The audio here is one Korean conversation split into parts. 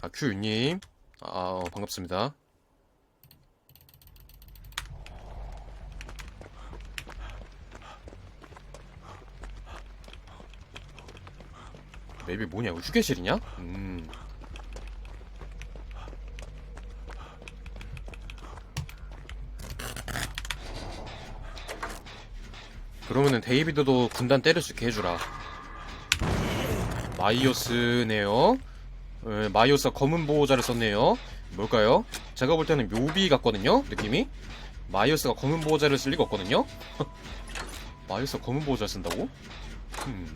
아, 큐님. 아, 어, 반갑습니다. 맵이 뭐냐? 휴게실이냐? 음. 그러면은 데이비드도 군단 때릴 수 있게 해주라. 마이오스네요. 예, 마이오스가 검은 보호자를 썼네요. 뭘까요? 제가 볼 때는 묘비 같거든요. 느낌이. 마이오스가 검은 보호자를 쓸 리가 없거든요. 마이오스가 검은 보호자 쓴다고? 음.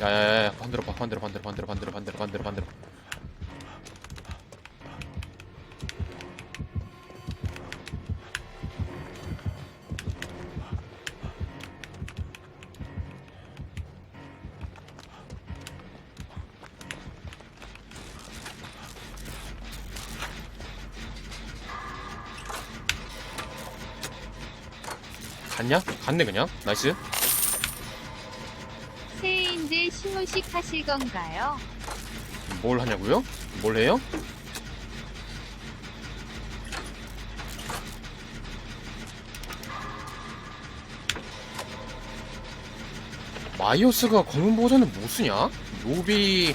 야야야 반대로 봐 반대로 반대로 반대로 반대로 반대로 반대로 반대로 갔냐? 갔네 그냥 나이스 새해인데 시무식 하실 건가요? 뭘 하냐고요? 뭘 해요? 마이오스가 검은 보호자는 뭐 쓰냐? 묘비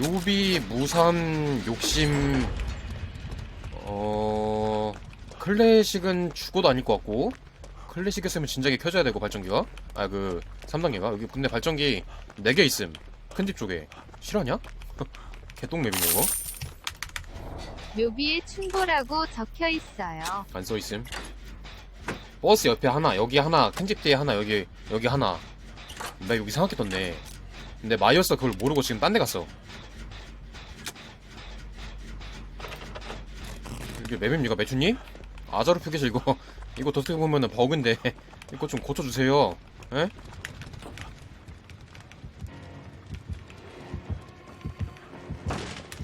묘비 무삼 욕심 어 클래식은 죽어도 아닐 것 같고 클래식이었으면 진작에 켜져야 되고 발전기가? 아 그 3단계가? 여기 근데 발전기 4개 있음. 큰 집 쪽에. 실화냐? 개똥맵이네 이거. 묘비에 충보라고 적혀 있어요. 안 써있음. 버스 옆에 하나 여기 하나 큰 집 뒤에 하나 여기 여기 하나. 나 여기 이상하게 떴네 근데 마이어스가 그걸 모르고 지금 딴 데 갔어. 이게 맵입니까? 매주님? 아자르 표기실 이거 이거 어떻게 보면은 버그인데. 이거 좀 고쳐주세요. 에?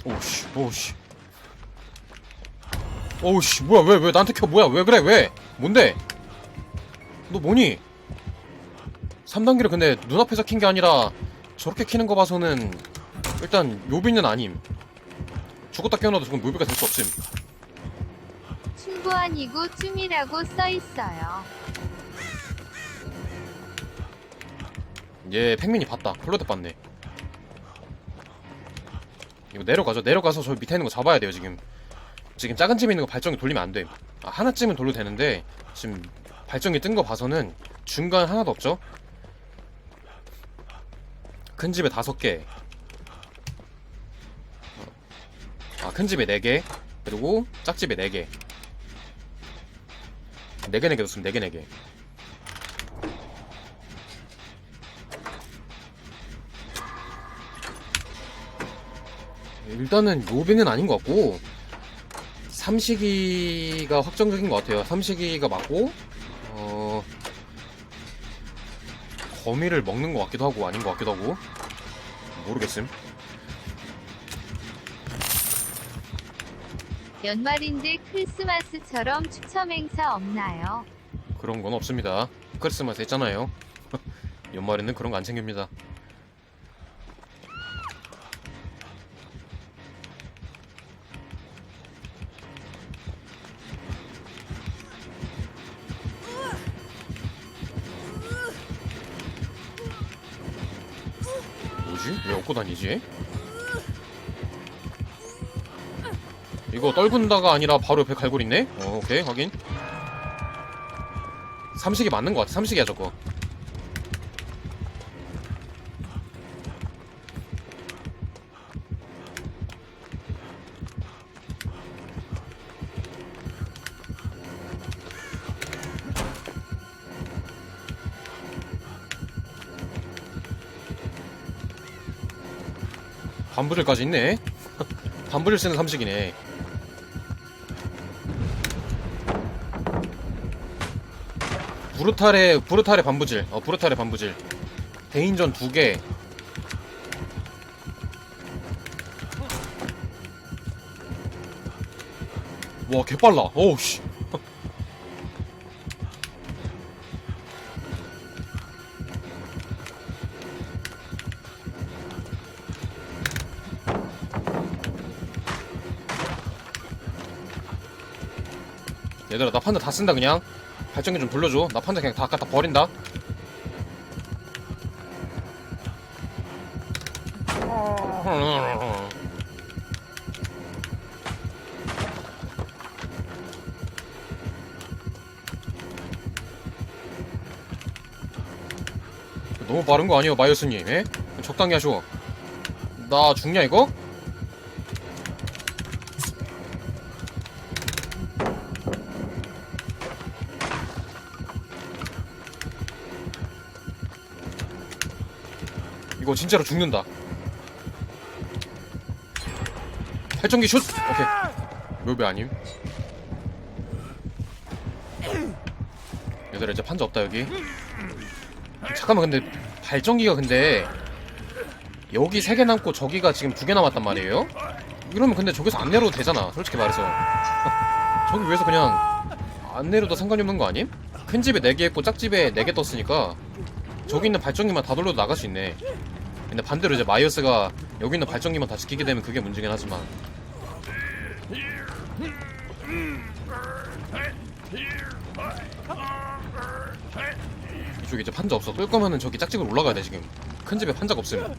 오씨 오씨. 오우씨 뭐야 왜왜 나한테 켜? 뭐야 왜 그래 왜? 뭔데? 너 뭐니? 3단계를 근데 눈앞에서 킨 게 아니라 저렇게 키는 거 봐서는 일단 묘비는 아님. 죽었다 깨어나도 지금 묘비가 될 수 없음 충보 아니고 쯤이라고 써 있어요. 얘 팽민이 봤다. 플로드 봤네. 이거 내려가죠. 내려가서 저 밑에 있는 거 잡아야 돼요 지금. 지금 작은 집에 있는 거 발전기 돌리면 안 돼. 아, 하나쯤은 돌려도 되는데 지금 발전기 뜬 거 봐서는 중간 하나도 없죠? 큰 집에 다섯 개. 아, 큰 집에 네 개. 그리고 짝집에 네 개. 네 개, 네개 뒀으면 네 개, 네 개. 일단은 요비는 아닌 것 같고 삼식이가 확정적인 것 같아요. 삼식이가 맞고 어 거미를 먹는 것 같기도 하고 아닌 것 같기도 하고 모르겠음. 연말인데 크리스마스처럼 추첨 행사 없나요? 그런 건 없습니다. 크리스마스 했잖아요. 연말에는 그런 거 안 챙깁니다. 뭐지? 왜 업고 다니지? 이거 떨군다가 아니라 바로 옆에 갈고리 있네? 어, 오케이, 확인. 삼식이 맞는 것 같아. 삼식이야 저거. 반부질까지 있네. 반부질 쓰는 삼식이네. 브루탈의 브루탈의 반부질. 어 브루탈의 반부질. 대인전 두개. 와 개빨라. 어우씨. 얘들아 나 판다 다 쓴다 그냥? 발전기 좀 돌려줘 나 판자 그냥 다 갖다 버린다 너무 빠른 거 아니에요 마이어스님 에? 적당히 하쇼 나 죽냐 이거? 이거 진짜로 죽는다. 발전기 슛! 오케이. 묘배 아님. 얘들아 이제 판자 없다 여기. 잠깐만 근데 발전기가 근데 여기 세개 남고 저기가 지금 두개 남았단 말이에요? 이러면 근데 저기서 안 내려도 되잖아 솔직히 말해서 저기 위에서 그냥 안 내려도 상관이 없는 거 아님? 큰 집에 네개 있고 짝집에 네개 떴으니까 저기 있는 발전기만 다 돌려도 나갈 수 있네 근데 반대로 이제 마이어스가 여기 있는 발전기만 다 지키게 되면 그게 문제긴 하지만. 이쪽에 이제 판자 없어. 끌 거면은 저기 짝집으로 올라가야 돼 지금. 큰 집에 판자가 루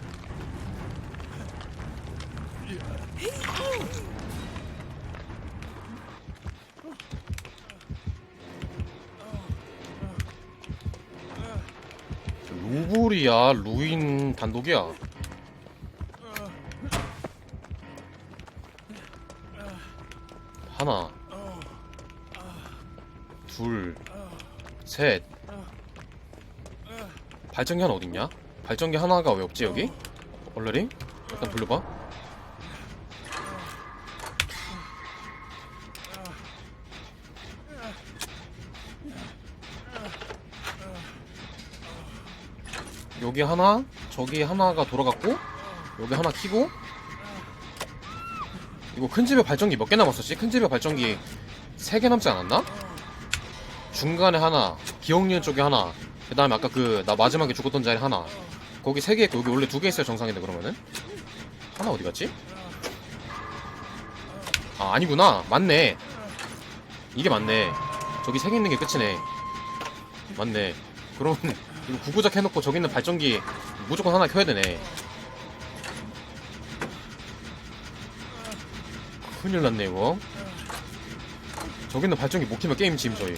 블이야 루인 단독이야 하나 둘셋 발전기 하나 어딨냐? 발전기 하나가 왜 없지 여기? 얼레리? 일단 돌려봐 여기 하나 저기 하나가 돌아갔고 여기 하나 키고. 이거 큰 집에 발전기 몇 개 남았었지? 큰 집에 발전기 3개 남지 않았나? 중간에 하나 기억니은 쪽에 하나 그 다음에 아까 그 나 마지막에 죽었던 자리 하나. 거기 3개 있고 여기 원래 2개 있어야 정상인데 그러면은. 하나 어디 갔지? 아 아니구나. 맞네. 이게 맞네. 저기 3개 있는 게 끝이네. 맞네. 그러면 이거 구구작 해놓고 저기 있는 발전기 무조건 하나 켜야 되네. 큰일 났네 이거. 저기 있는 발전기 못 키면 게임 짐 저희.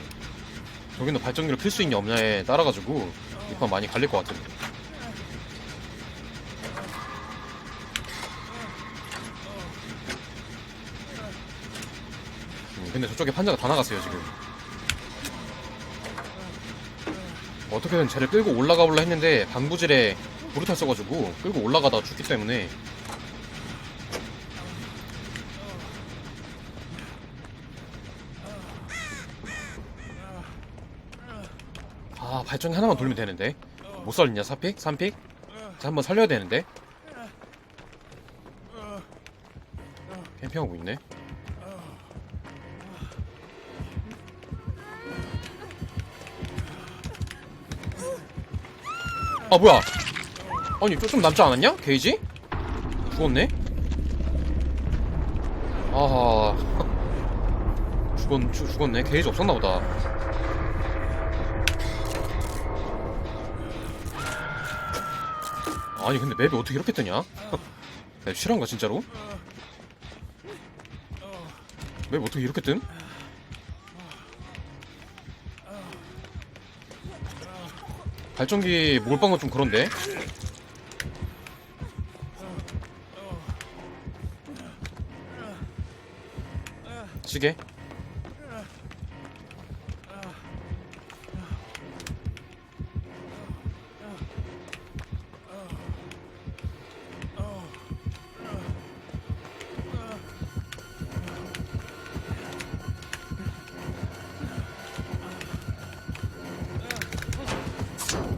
저기 있는 발전기를 킬 수 있냐 없냐에 따라가지고 이 판 많이 갈릴 것 같은데. 음, 근데 저쪽에 판자가 다 나갔어요 지금 어떻게든 쟤를 끌고 올라가 볼라 했는데 방부질에 브루탈 써가지고 끌고 올라가다가 죽기 때문에 아 발전기 하나만 돌리면 되는데 못 살리냐 4픽? 3픽? 자 한번 살려야 되는데 캠핑하고 있네 아 뭐야 아니 좀, 좀 남지 않았냐? 게이지? 죽었네? 아하 죽었, 죽, 죽었네 게이지 없었나 보다 아니 근데 맵이 어떻게 이렇게 뜨냐? 맵 실화인가 진짜로? 맵 어떻게 이렇게 뜸? 발전기 몰빵은 좀 그런데? 시계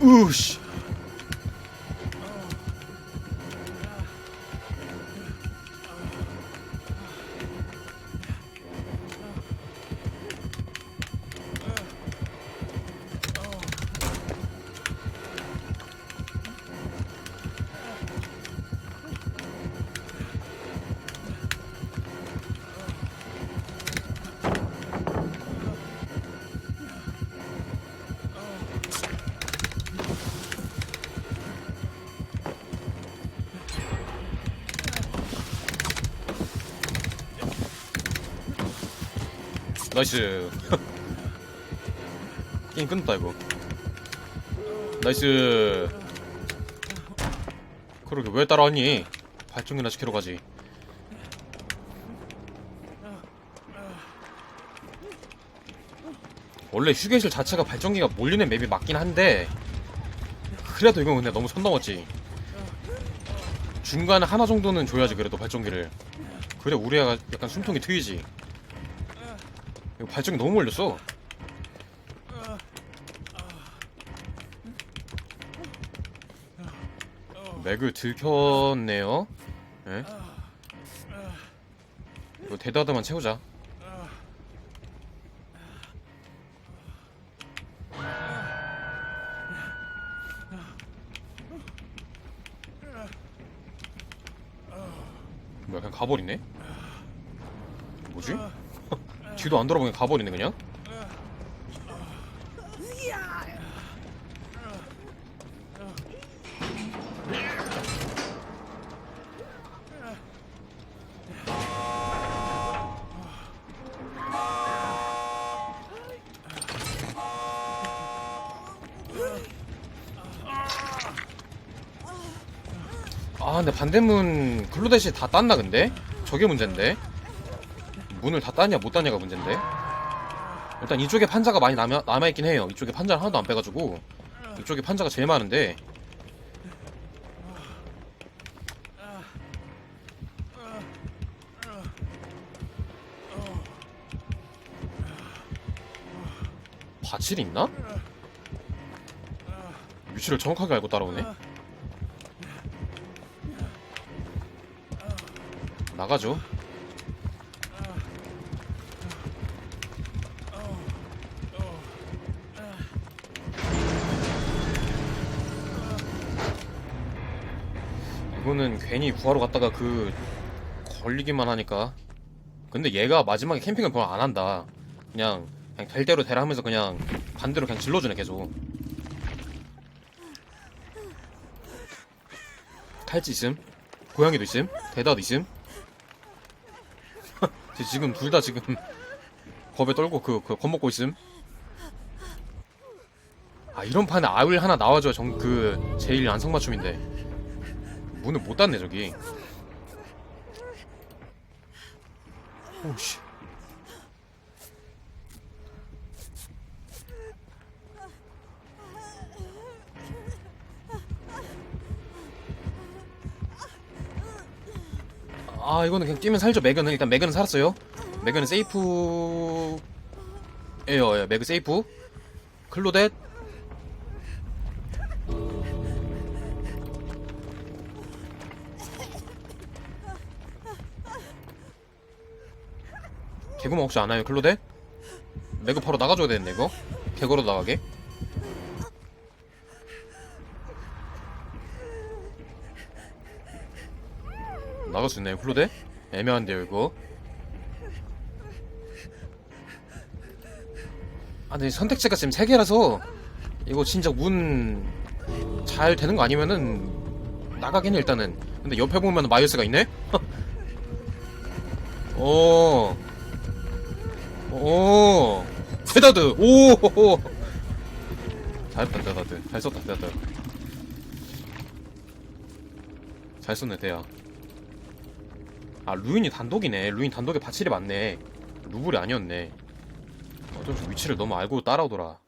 으 나이스. 게임 끝났다 이거. 나이스. 그러게 왜 따라왔니? 발전기나 시키러 가지. 원래 휴게실 자체가 발전기가 몰리는 맵이 맞긴 한데 그래도 이건 근데 너무 선 넘었지. 중간에 하나 정도는 줘야지 그래도 발전기를. 그래 우리 애가 약간 숨통이 트이지 이거 발전기 너무 몰렸어 맥을 들켰네요 예? 이거 데드하드만 채우자 뭐야 그냥 가버리네? 뒤도 안 돌아보니 가버리네 그냥? 아 근데 반대문 클로댓이 다 땄나 근데? 저게 문제인데? 문을 다 땄냐 못 땄냐가 문제인데? 일단 이쪽에 판자가 많이 남아, 남아있긴 해요 이쪽에 판자를 하나도 안 빼가지고 이쪽에 판자가 제일 많은데 바칠이 있나? 위치를 정확하게 알고 따라오네 나가죠. 이거는 괜히 구하러 갔다가 그 걸리기만 하니까. 근데 얘가 마지막에 캠핑을 별로 안 한다. 그냥 그냥 될 대로 되라 하면서 그냥 반대로 그냥 질러주네 계속. 탈지 있음? 고양이도 있음? 대다도 있음? 쟤 지금 둘 다 지금 겁에 떨고 그, 그 겁먹고 있음. 아 이런 판에 아울 하나 나와줘야 정 그 제일 안성맞춤인데 문을 못 닫네 저기. 오씨. 아 이거는 그냥 뛰면 살죠 매그는. 일단 매그는 살았어요. 매그는 세이프. 에요 예, 매그 세이프. 클로댓 개구멍 혹시 안 와요 클로댓? 매그 바로 나가줘야 되는데 이거 개구로 나가게 나갈 수 있나요 클로데? 애매한데요 이거 아 근데 선택지가 지금 3개라서 이거 진짜 문 잘 되는 거 아니면은 나가긴 해 일단은 근데 옆에 보면 마이어스가 있네? 오. 데다드. 오. 잘했다 데다드. 잘 썼다 데다드. 잘 썼네 대야. 아 루인이 단독이네 루인 단독에 바칠이 많네 루블이 아니었네 어쩜 위치를 너무 알고 따라오더라